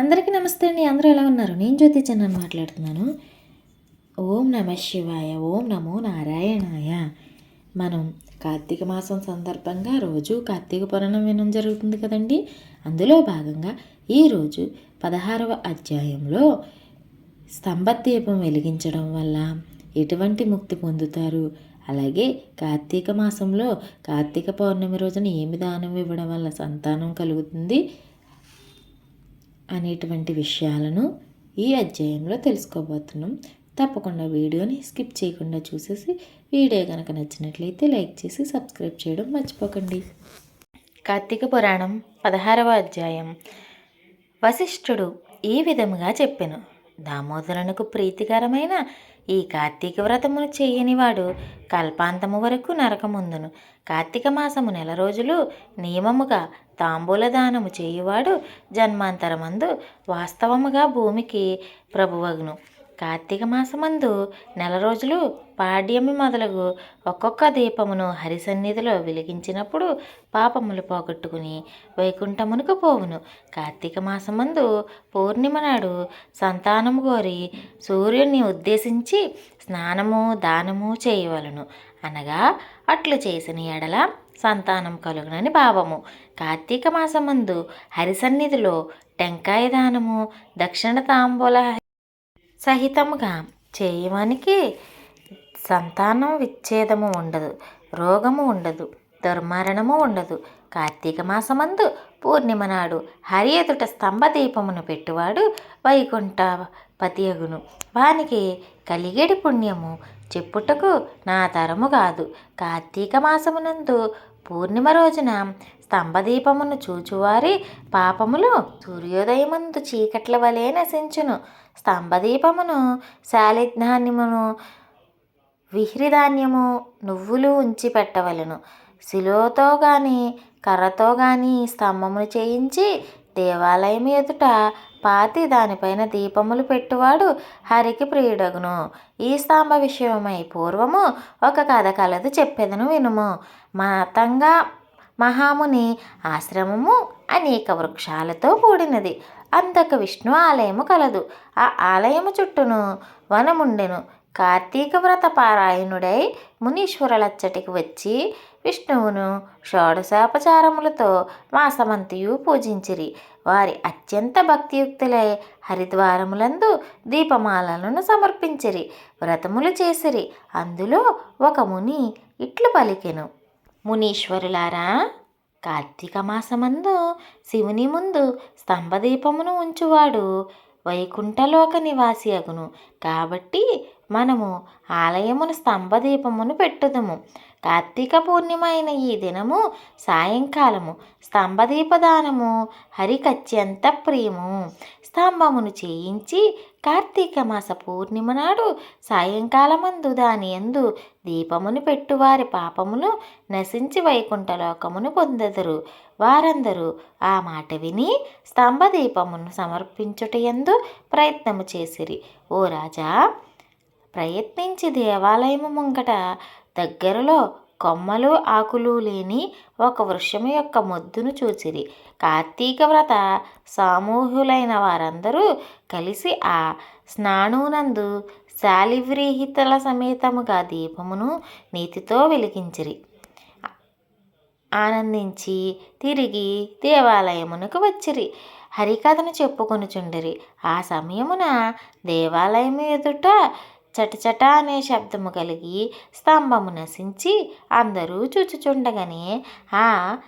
అందరికీ నమస్తే అండి. అందరూ ఎలా ఉన్నారు? నేను జ్యోతి చందన్ మాట్లాడుతున్నాను. ఓం నమ శివాయ ఓం నమో నారాయణాయ. మనం కార్తీక మాసం సందర్భంగా రోజు కార్తీక పురాణం వినడం జరుగుతుంది కదండి. అందులో భాగంగా ఈరోజు పదహారవ అధ్యాయంలో స్తంభదీపం వెలిగించడం వల్ల ఎటువంటి ముక్తి పొందుతారు? అలాగే కార్తీక మాసంలో కార్తీక పౌర్ణమి రోజున ఏమి దానం ఇవ్వడం వల్ల సంతానం కలుగుతుంది? అనేటువంటి విషయాలను ఈ అధ్యాయంలో తెలుసుకోబోతున్నాం. తప్పకుండా వీడియోని స్కిప్ చేయకుండా చూసేసి వీడియో కనుక నచ్చినట్లయితే లైక్ చేసి సబ్స్క్రైబ్ చేయడం మర్చిపోకండి. కార్తీక పురాణం పదహారవ అధ్యాయం. వశిష్ఠుడు ఈ విధముగా చెప్పెను. దామోదరునకు ప్రీతికరమైన ఈ కార్తీక వ్రతమును చేయనివాడు కల్పాంతము వరకు నరకముందును. కార్తీక మాసము నెల రోజులు నియమముగా తాంబూలదానము చేయువాడు జన్మాంతరమందు వాస్తవముగా భూమికి ప్రభువగును. కార్తీక మాసమందు నెల రోజులు పాడ్యమి మొదలగు ఒక్కొక్క దీపమును హరి సన్నిధిలో వెలిగించినప్పుడు పాపములు పోగొట్టుకుని వైకుంఠమునకు పోవును. కార్తీక మాసమందు పూర్ణిమ నాడు సంతానము కోరి సూర్యుని ఉద్దేశించి స్నానము దానము చేయవలను. అనగా అట్లు చేసిన ఎడల సంతానం కలుగునని భావము. కార్తీక మాసమందు హరిసన్నిధిలో టెంకాయ దానము దక్షిణ తాంబూల సహితముగా చేయవానికి సంతానం విచ్ఛేదము ఉండదు రోగము ఉండదు దుర్మరణము ఉండదు. కార్తీక మాసమందు పూర్ణిమ నాడు హరి ఎదుట స్తంభదీపమును పెట్టువాడు వైకుంఠ పతియగును. వానికి కలిగేడి పుణ్యము చెప్పుటకు నా తరము కాదు. కార్తీక మాసమునందు పూర్ణిమ రోజున స్తంభదీపమును చూచువారి పాపములు సూర్యోదయమందు చీకట్ల వలె నశించును. స్తంభదీపమును శాలిధాన్యమును విహ్రిధాన్యము నువ్వులు ఉంచి పెట్టవలను శిలోతో గాని కర్రతో గాని స్తంభమును చేయించి దేవాలయం ఎదుట పాతి దానిపైన దీపములు పెట్టువాడు హరికి ప్రియుడగును. ఈ స్తంభ విషయమై పూర్వము ఒక కథ కలదు చెప్పేదను వినుము. మతంగా మహాముని ఆశ్రమము అనేక వృక్షాలతో కూడినది. అంతక విష్ణు ఆలయము కలదు. ఆ ఆలయము చుట్టూను వనముండెను. కార్తీక వ్రత పారాయణుడై మునీశ్వరులచ్చటికి వచ్చి విష్ణువును షోడశోపచారములతో మాసమంతయు పూజించిరి. వారి అత్యంత భక్తియుక్తులై హరిద్వారములందు దీపమాలలను సమర్పించిరి. వ్రతములు చేసిరి. అందులో ఒక ముని ఇట్లు పలికెను. మునీశ్వరులారా కార్తీక మాసమందు శివుని ముందు స్తంభదీపమును ఉంచువాడు వైకుంఠలోక నివాసి అగును. కాబట్టి మనము ఆలయమును స్తంభదీపమును పెట్టుదము. కార్తీక పూర్ణిమ అయిన ఈ దినము సాయంకాలము. స్తంభదీపదానము హరికి అత్యంత ప్రియము. స్తంభమును చేయించి కార్తీక మాస పూర్ణిమ నాడు సాయంకాలమందు దాని ఎందు దీపమును పెట్టువారి పాపమును నశించి వైకుంఠలోకమును పొందెదరు. వారందరూ ఆ మాట విని స్తంభదీపమును సమర్పించుట ఎందు ప్రయత్నము చేసిరి. ఓ రాజా ప్రయత్నించి దేవాలయము ముంగట దగ్గరలో కొమ్మలు ఆకులు లేని ఒక వృక్షము యొక్క మొద్దును చూచిరి. కార్తీక వ్రత సామూహులైన వారందరూ కలిసి ఆ స్నానునందు శాలివ్రీహితల సమేతముగా దీపమును నీతితో వెలిగించిరి. ఆనందించి తిరిగి దేవాలయమునకు వచ్చిరి. హరికథను చెప్పుకొనుచుండిరి. ఆ సమయమున దేవాలయము ఎదుట చటచట అనే శబ్దము కలిగి స్తంభము నశించి అందరూ చూచుచుండగానే ఆ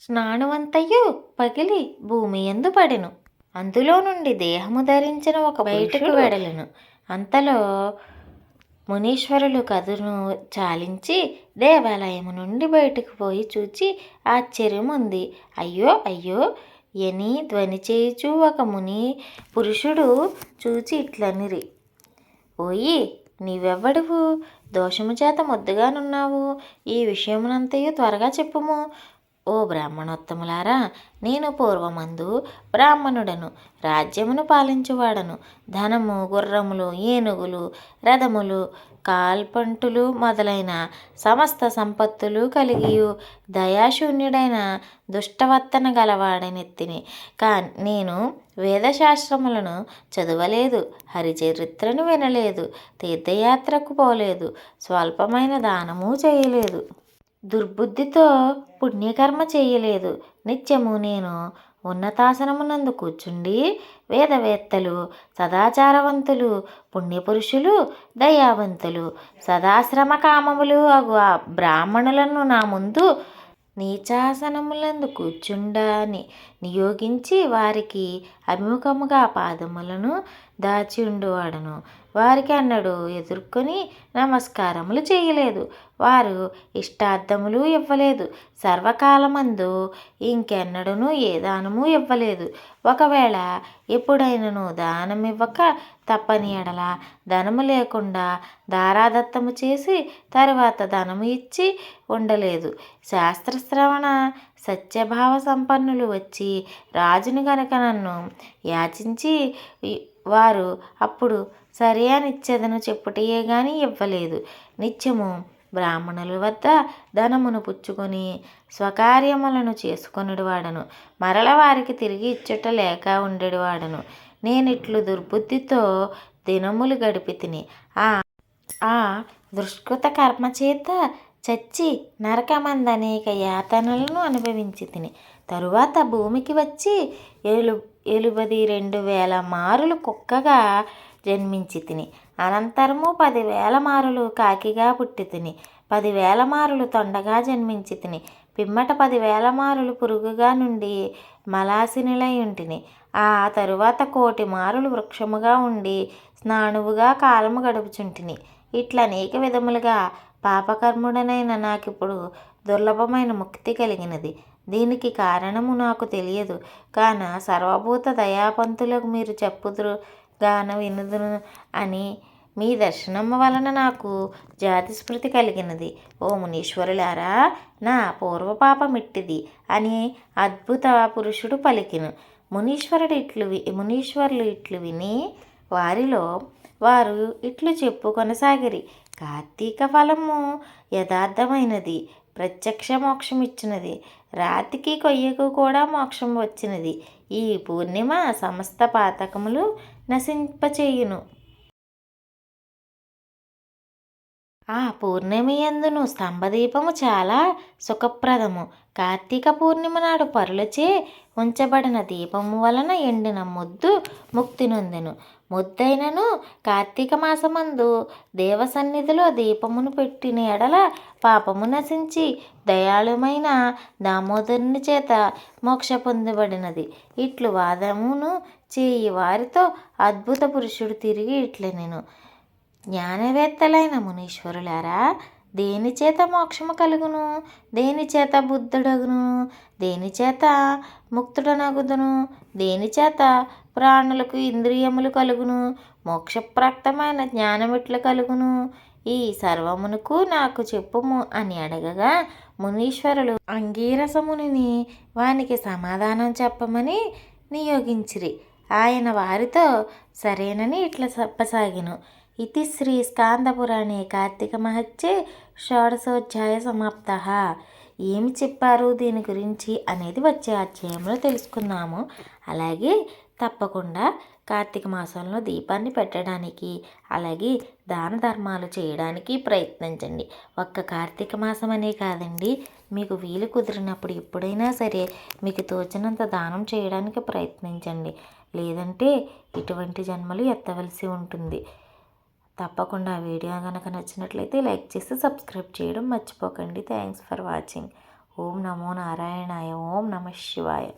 స్నానవంతయు పగిలి భూమి ఎందు పడెను. అందులో నుండి దేహము ధరించిన ఒక బయటకు వెడలను. అంతలో మునీశ్వరులు కథను చాలించి దేవాలయము నుండి బయటకు పోయి చూచి ఆశ్చర్యం ఉంది అయ్యో అయ్యో ఎని ధ్వని చేయుచు ఒక ముని పురుషుడు చూచి ఇట్లనిరి. ఓయి నీవెవ్వడువు? దోషము చేత ముద్దుగానున్నావు. ఈ విషయమునంతయు త్వరగా చెప్పుము. ఓ బ్రాహ్మణోత్తములారా నేను పూర్వమందు బ్రాహ్మణుడను రాజ్యమును పాలించువాడను. ధనము గుర్రములు ఏనుగులు రథములు కాల్పంటులు మొదలైన సమస్త సంపత్తులు కలిగియు దయాశూన్యుడైన దుష్టవర్తన గలవాడనెత్తిని. కా నేను వేదశాస్త్రములను చదవలేదు హరిచరిత్రను వినలేదు తీర్థయాత్రకు పోలేదు స్వల్పమైన దానము చేయలేదు. దుర్బుద్ధితో పుణ్యకర్మ చేయలేదు. నిత్యము నేను ఉన్నతాసనమునందు కూర్చుండి వేదవేత్తలు సదాచారవంతులు పుణ్యపురుషులు దయావంతులు సదాశ్రమ కామములు అగు ఆ బ్రాహ్మణులను నా ముందు నీచాసనములందు కూర్చుండని నియోగించి వారికి అభిముఖముగా పాదములను దాచి ఉండువాడను. వారికి అన్నడు ఎదుర్కొని నమస్కారములు చేయలేదు. వారు ఇష్టార్థములు ఇవ్వలేదు. సర్వకాలమందు ఇంకెన్నడూను ఏ దానము ఇవ్వలేదు. ఒకవేళ ఎప్పుడైనను దానం ఇవ్వక తప్పని ఎడల ధనము లేకుండా దారాదత్తము చేసి తర్వాత ధనము ఇచ్చి ఉండలేదు. శాస్త్రశ్రవణ సత్యభావ సంపన్నులు వచ్చి రాజుని గనక నన్ను యాచించి వారు అప్పుడు సరే అని ఇచ్చేదను చెప్పుటయే గాని ఇవ్వలేదు. నిత్యము బ్రాహ్మణుల వద్ద ధనమును పుచ్చుకొని స్వకార్యములను చేసుకొనుడు వాడను మరల వారికి తిరిగి ఇచ్చుట లేక ఉండేడు వాడను నేనిట్లు దుర్బుద్ధితో దినములు గడిపి తిని ఆ దుష్కృత కర్మ చేత చచ్చి నరకమందనేక యాతనలను అనుభవించి తిని తరువాత భూమికి వచ్చి ఏలు ఎలుబది రెండు వేల మారులు కుక్కగా జన్మించి తిని అనంతరము పదివేల మారులు కాకిగా పుట్టి తిని పదివేల మారులు తొండగా జన్మించి తిని పిమ్మట పదివేల మారులు పురుగుగా నుండి మలాసినిలై ఉంటిని ఆ తరువాత కోటి మారులు వృక్షముగా ఉండి స్నానువుగా కాలము గడుపుచుంటిని. ఇట్లా అనేక విధములుగా పాపకర్ముడనైన నాకిప్పుడు దుర్లభమైన ముక్తి కలిగినది. దీనికి కారణము నాకు తెలియదు. కాన సర్వభూత దయాపంతులకు మీరు చెప్పుదురు గాన వినుదును అని మీ దర్శనము వలన నాకు జాతి స్మృతి కలిగినది. ఓ మునీశ్వరులారా నా పూర్వపాపమిట్టిది అని అద్భుత పురుషుడు పలికిను. మునీశ్వరుడు ఇట్లు వి మునీశ్వరులు ఇట్లు విని వారిలో వారు ఇట్లు చెప్పు కొనసాగిరి. కార్తీక ఫలము యథార్థమైనది. ప్రత్యక్ష మోక్షం ఇచ్చినది. రాతికి కొయ్యకు కూడా మోక్షం వచ్చినది. ఈ పూర్ణిమ సమస్త పాతకములు నశింపచేయును. ఆ పూర్ణిమ ఎందును? స్తంభదీపము చాలా సుఖప్రదము. కార్తీక పూర్ణిమ నాడు పరులచే ఉంచబడిన దీపము వలన ఎండిన ముద్దు ముక్తి నొందెను ముద్దైనను కార్తీక మాసమందు దేవ సన్నిధిలో దీపమును పెట్టిన ఎడల పాపము నశించి దయాళుమైన దామోదరుని చేత మోక్ష పొందబడినది. ఇట్లు వాదమును చేయి వారితో అద్భుత పురుషుడు తిరిగి ఇట్ల నేను జ్ఞానవేత్తలైన మునీశ్వరులారా దేని చేత మోక్షము కలుగును? దేని చేత బుద్ధుడగును? దేని చేత ముక్తుడనగుదును? దేని చేత ప్రాణులకు ఇంద్రియములు కలుగును? మోక్షప్రాప్తమైన జ్ఞానమిట్లు కలుగును? ఈ సర్వమునకు నాకు చెప్పుము అని అడగగా మునీశ్వరులు అంగీరసమునిని వానికి సమాధానం చెప్పమని నియోగించిరి. ఆయన వారితో సరేనని ఇట్లా చెప్పసాగిను. ఇది శ్రీ స్కాందపురాణే కార్తీక మహత్యే షోడశోధ్యాయ సమాప్త ఏమి చెప్పారు? దీని గురించి అనేది వచ్చే అధ్యాయంలో తెలుసుకుందాము అలాగే తప్పకుండా కార్తీక మాసంలో దీపాన్ని పెట్టడానికి అలాగే దాన ధర్మాలు చేయడానికి ప్రయత్నించండి. ఒక్క కార్తీక మాసం అనే కాదండి మీకు వీలు కుదిరినప్పుడు ఎప్పుడైనా సరే మీకు తోచినంత దానం చేయడానికి ప్రయత్నించండి. లేదంటే ఇటువంటి జన్మలు ఎత్తవలసి ఉంటుంది. తప్పకుండా వీడియో కనుక నచ్చినట్లయితే లైక్ చేసి సబ్స్క్రైబ్ చేయడం మర్చిపోకండి. Thanks for watching. ఓం నమో నారాయణాయ ఓం నమ శివాయ.